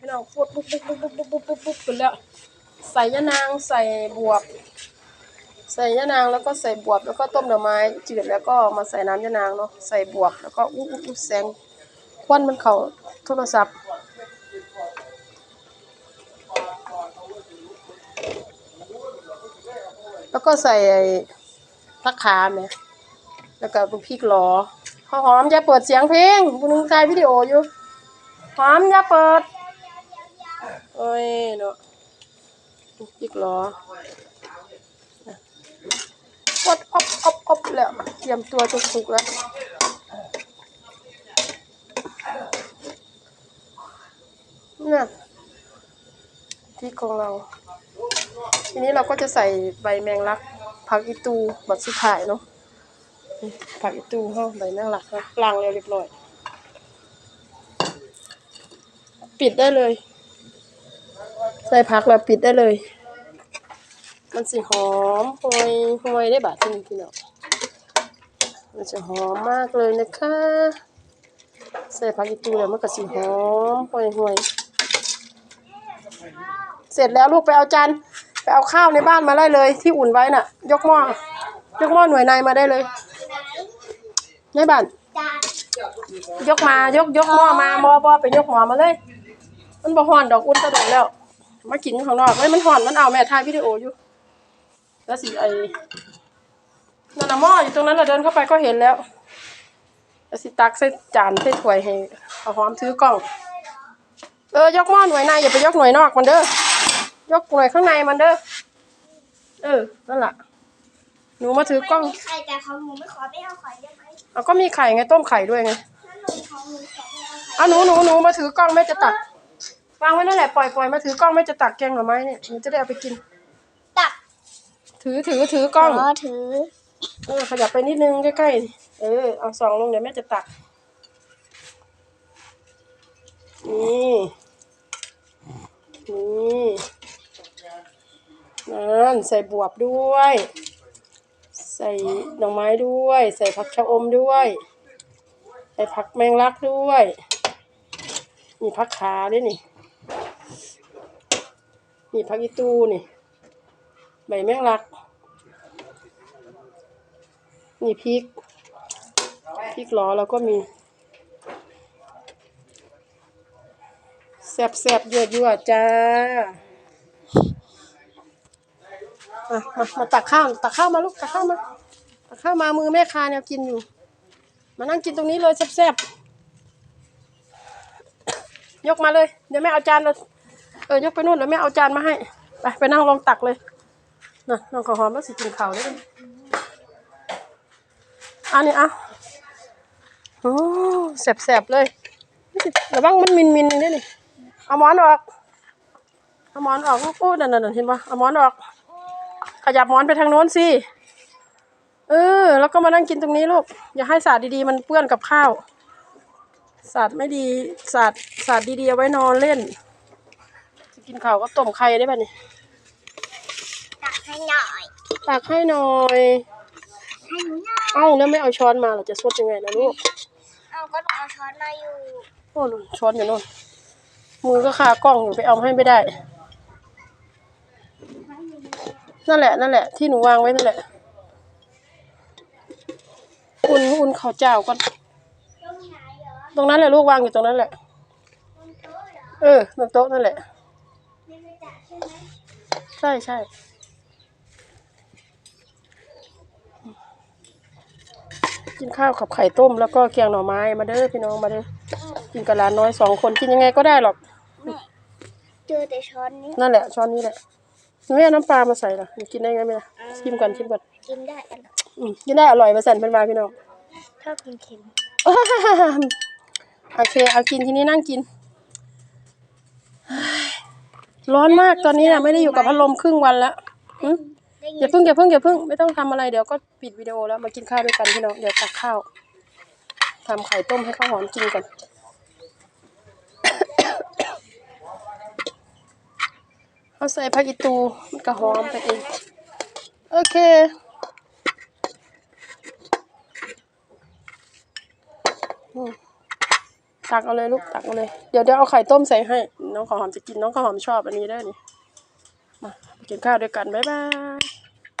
พี่น้องพูดปุ๊บปุ๊บปุ๊บปุ๊บปุ๊บปุ๊บปุ๊บขึ้นแล้วใส่ยะนางใส่บวบ ใส่ยะนางแล้วก็ใส่บวบแล้วก็ต้มหน่อไม้จืดแล้วก็มาใส่น้ำยะนางเนาะใส่บวบแล้วก็อู้อู้อู้แสงควันมันเข้าโทรศัพท์แล้วก็ใส่ผักขาแหมแล้วก็พริกหลอหอมอย่าเปิดเสียงเพลงคุณนึงถ่ายวิดีโออยู่ หอมอย่าเปิด โอ้ยเนาะพริกหลอปดอบอบอบแล้วเตรียมตัวจะสุกแล้วเนี่ยพริกของเรา ทีนี้เราก็จะใส่ใบแมงลักผักอีตูบัดสุดท้ายเนาะผักอีตูเฮาใบแมงลักนะล้างแล้วเรียบร้อย ปิดได้เลย ใส่ผักแล้วปิดได้เลย มันสิหอมหวยหวยได้บาดนี้พี่น้องมันจะหอมมากเลยนะคะ ใส่ผักอีกตูแล้วมันก็สิหอมหวยหวยเสร็จแล้วลูกไปเอาจานไปเอาข้าวในบ้านมาได้เลย ที่อุ่นไว้น่ะ ยกหม้อยกหม้อหน่วยในมาได้เลยในบ้านยกมายกยกหม้อมาบอบอไปยกหม้อมาเลย มันบ่ฮ้อนดอกอุ่นตะโดดแล้ว มากินข้างนอกเฮ้ยมันฮ้อนมันเอาแม่ถ่ายวิดีโออยู่ แล้วสิไอ้นั่นน่ะหม้ออยู่ตรงนั้นเราเดินเข้าไปก็เห็นแล้วแล้วสิตักใส่จานใส่ถ้วยให้เอาหอมถือกล้อง เออยกหม้อหน่วยในอย่าไปยกหน่วยนอกมันเด้อยกหน่วยข้างในมันเด้อเออนั่นแหละหนูมาถือกล้องไม่มีใครแต่ของหนูไม่ขอไม่เอาไข่ได้ไหมเอาก็มีไข่ไงต้มไข่ด้วยไงถ้าหนูของหนูขอไม่เอาไข่เอาหนูหนูหนูมาถือกล้องแม่จะตัก วางไว้นั่นแหละปล่อยปล่อยมาถือกล้องแม่จะตักแกงหน่อไม้เนี่ยหนูจะได้เอาไปกิน ตักถือถือถือกล้องขอถือเออขยับไปนิดนึงใกล้ๆเออเอาสองลงเดี๋ยวแม่จะตักนี่นี่นั่นใส่บวบด้วย ใส่หน่อไม้ด้วย ใส่ผักชะอมด้วย ใส่ผักแมงลักด้วยนี่ผักขาด้วยนี่ นี่ผักอีตูนี่ ใบแมงลัก นี่พริก พริกหลอแล้วก็มี แซบแซบๆยั่วยั่วๆจ้ามามามาตักข้าวตักข้าวมาลูกตักข้าวมาตักข้าวมามือแม่คาเนี่ยกินอยู่ มานั่งกินตรงนี้เลยแซ่บๆยกมาเลย เดี๋ยวแม่เอาจานเรา เออยกไปนู่นเดี๋ยวแม่เอาจานมาให้ ไปไปนั่งลองตักเลยน่ะน้องข้าวหอมแล้วสิกินข้าวได้วอันนี้อะโอ้แสบๆเลยระวังมันมินมินนี่นี่เอาหมอนออกเอาหมอนออกโอ้นั่นนั่นเห็นปะเอาหมอนออก ขยับหมอนไปทางโน้นสิเออ แล้วก็มานั่งกินตรงนี้ลูก อย่าให้สาดดีๆ มันเปื้อนกับข้าวสาดไม่ดีสาดสาดดีๆเอาไว้นอนเล่น กินข้าวก็ต้มไข่ได้ป่ะนี่ตักให้หน่อยตักให้หน่อย ให้หนูหน่อยเอ้าแล้วไม่เอาช้อนมาเราจะซดยังไงนะลูกเอาก็เอาช้อนมาอยู่โอ้นช้อนอยู่โน่นมือก็คากล้องอยู่ไปเอาให้ไม่ได้ นั่นแหละนั่นแหละ ที่หนูวางไว้นั่นแหละ อุ่นอุ่นข้าวเจ้าก่อนตรงไหนเหรอตรงนั้นแหละลูกวางอยู่ตรงนั้นแหละบนโต๊ะเหรอเออบนโต๊ะนั่นแหละไม่ไปจัด ใช่ไหมใช่ใช่กินข้าวกับไข่ต้มแล้วก็แกงหน่อไม้มาเด้อพี่น้องมาเด้อกินกับหลานน้อยสองคนกินยังไงก็ได้หรอก เจอแต่ช้อนนี้นั่นแหละช้อนนี้แหละไม่เอาน้ำปลามาใส่หรอมันกินได้ไงไม่ล่ะชิมก่อนชิมก่อนกินได้อร่อยอืมกินได้อร่อยมาสั่นเป็นมาพี่น้องชอบกินเค็มโอเคเอากินทีนี้นั่งกินเฮ้ย ร้อนมากตอนนี้นะไม่ได้อยู่กับพัดลมครึ่งวันแล้วหึได้ยิอย่านเพิ่งอย่าเพิ่งอย่าเพิ่งไม่ต้องทำอะไรเดี๋ยวก็ปิดวิดีโอแล้วมากินข้าวด้วยกันพี่น้องเดี๋ยวตักข้าวทำไข่ต้มให้ข้าวหอมกินก่อนเอาใส่ผักอีตูมันก็หอมไปเองโอเค อืม ตักเอาเลยลูกตักเอาเลย เดี๋ยวเดี๋ยวเอาไข่ต้มใส่ให้ น้องข้าวหอมจะกินน้องข้าวหอมชอบอันนี้ได้นี่มาไปกินข้าวด้วยกันบ๊ายบาย